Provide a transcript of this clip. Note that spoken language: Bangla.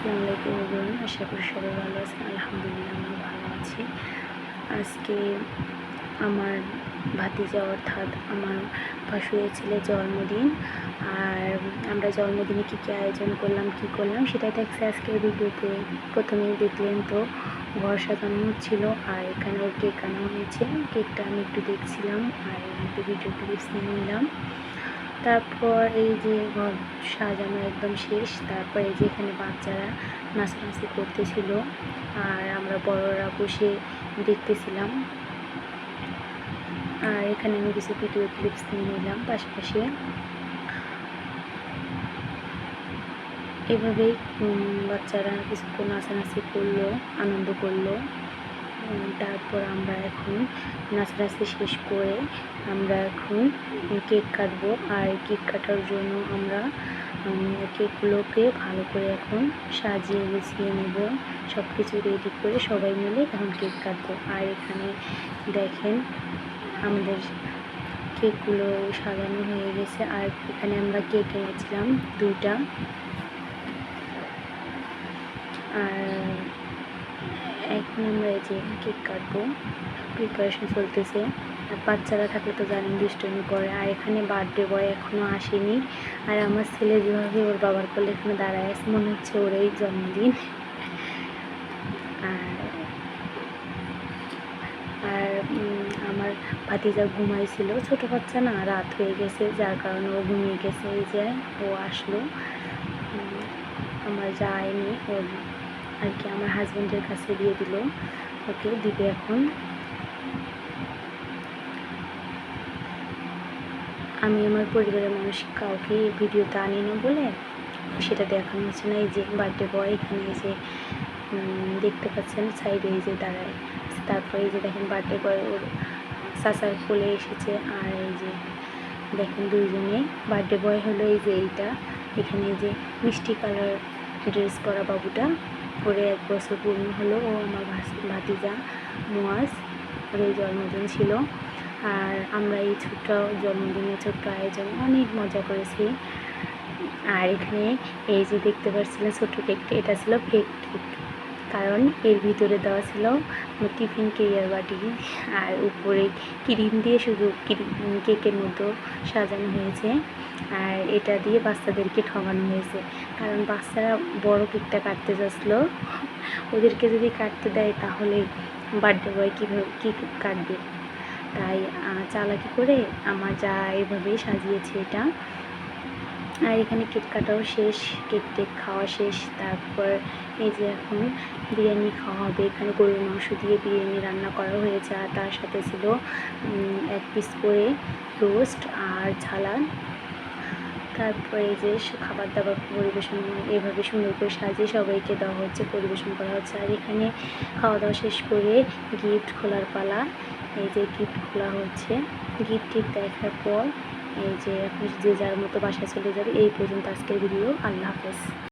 আসসালামু আলাইকুম বলুন আশা করি সবাই ভালো আছেন। আলহামদুলিল্লাহ আমি ভালো আছি। আজকে আমার ভাতিজা অর্থাৎ আমার ভাসুরের ছেলে জন্মদিন, আর আমরা জন্মদিনে কী কী আয়োজন করলাম, কী করলাম, সেটাই দেখছে আজকের ভিডিওতে প্রথমেই দেখলেন তো। ঘর সাজানো হচ্ছিল, আর এখানে ওর কেক আনা হয়েছে। কেকটা আমি একটু দেখছিলাম, আর একটু ভিডিও ক্লিপস নিয়ে নিলাম। তারপর এই যে ঘর সাজানো একদম শেষ, তারপর এই যে এখানে বাচ্চারা নাচানাচি করতেছিল আর আমরা বড়রা বসে দেখতেছিলাম। আর এখানে আমি কিছু ভিডিও ক্লিপস নিয়ে নিলাম পাশাপাশি। এভাবেই বাচ্চারা কিছুক্ষণ নাচানাচি করল, আনন্দ করল। তারপর আমরা এখন নাচানাচি শেষ করে আমরা এখন কেক কাটবো। আর কেক কাটার জন্য আমরা কেকগুলোকে ভালো করে এখন সাজিয়ে গুছিয়ে নেব। সব কিছু রেডি করে সবাই মিলে এখন কেক কাটবো। আর এখানে দেখেন আমাদের কেকগুলো সাজানো হয়ে গেছে। আর এখানে আমরা কেক এনেছিলাম দুইটা। আর এখন আমরা এই যে কেক কাটবো। প্রিপারেশন চলতেছে। আর বাচ্চারা থাকলে তো জানেন দুষ্টমি করে। আর এখানে বার্থডে বয় এখনও আসেনি। আর আমার ছেলে যেভাবে ওর বাবার কোলে এখানে দাঁড়ায় আছে, মনে হচ্ছে ওরই জন্মদিন। আর আর আমার ভাতিজা ঘুমাইছিল। ছোটো বাচ্চা না, রাত হয়ে গেছে, যার কারণে ও ঘুমিয়ে গেছে। এই যে ও আসলো। আমার যায়নি ওর আর কি আমার হাজব্যান্ডের কাছে দিয়ে দিল। ওকে দিবে এখন। আমি আমার পরিবারের মানুষ, কাউকে ভিডিওতে আনি না বলে সেটা দেখানো হচ্ছে না। এই যে বার্থডে বয় এখানে এই যে দেখতে পাচ্ছেন সাইডে এই যে দাঁড়ায়। তারপরে এই যে দেখেন বার্থডে বয় ওর চাচার কোলে এসেছে আর এই যে দেখেন দুইজনে। বার্থডে বয় হলো এই যে এইটা। এখানে যে মিষ্টি কালার ড্রেস পরা বাবুটা। পরে এক বছর পূর্ণ হলো ও আমার ভাতিজা মুয়াজ ওর জন্মদিন ছিল। আর আমরা এই ছোট্ট জন্মদিনের ছোট্ট আয়োজন অনেক মজা করেছি। আর এখানে এই যে দেখতে পাচ্ছিলাম ছোট্ট কেকটা এটা ছিল ফেক কেক কারণ এর ভিতরে দেওয়া ছিল টিফিন কেরিয়ার বাটি আর উপরে ক্রিম দিয়ে শুধু কেকের মতো সাজানো হয়েছে। আর এটা দিয়ে বাচ্চাদেরকে ঠকানো হয়েছে। কারণ বাচ্চারা বড় কেকটা কাটতে যাচ্ছিল ওদেরকে যদি কাটতে দেয় তাহলে বার্থডে বয় কীভাবে কী কাটবে? তাই চালাকি করে আমার যা এভাবেই সাজিয়েছে এটা। আর এখানে কেক কাটাও শেষ কেক টেক খাওয়া শেষ। তারপর এই যে এখন বিরিয়ানি খাওয়া হবে, এখানে গরুর মাংস দিয়ে বিরিয়ানি রান্না করা হয়েছে আর তার সাথে ছিল এক পিস করে রোস্ট আর ঝালান। তারপরে এই যে খাবার দাবার পরিবেশন, এভাবে সুন্দর করে সাজিয়ে সবাইকে দেওয়া হচ্ছে, পরিবেশন করা হচ্ছে। আর এখানে খাওয়া দাওয়া শেষ করে গিফট খোলার পালা, এই যে গিফট খোলা হচ্ছে। গিফট টিফট দেখার পর এই যে এখন যে যার মতো বাসায় চলে যাবে, এই পর্যন্ত আজকের ভিডিও। আল্লাহ হাফেজ।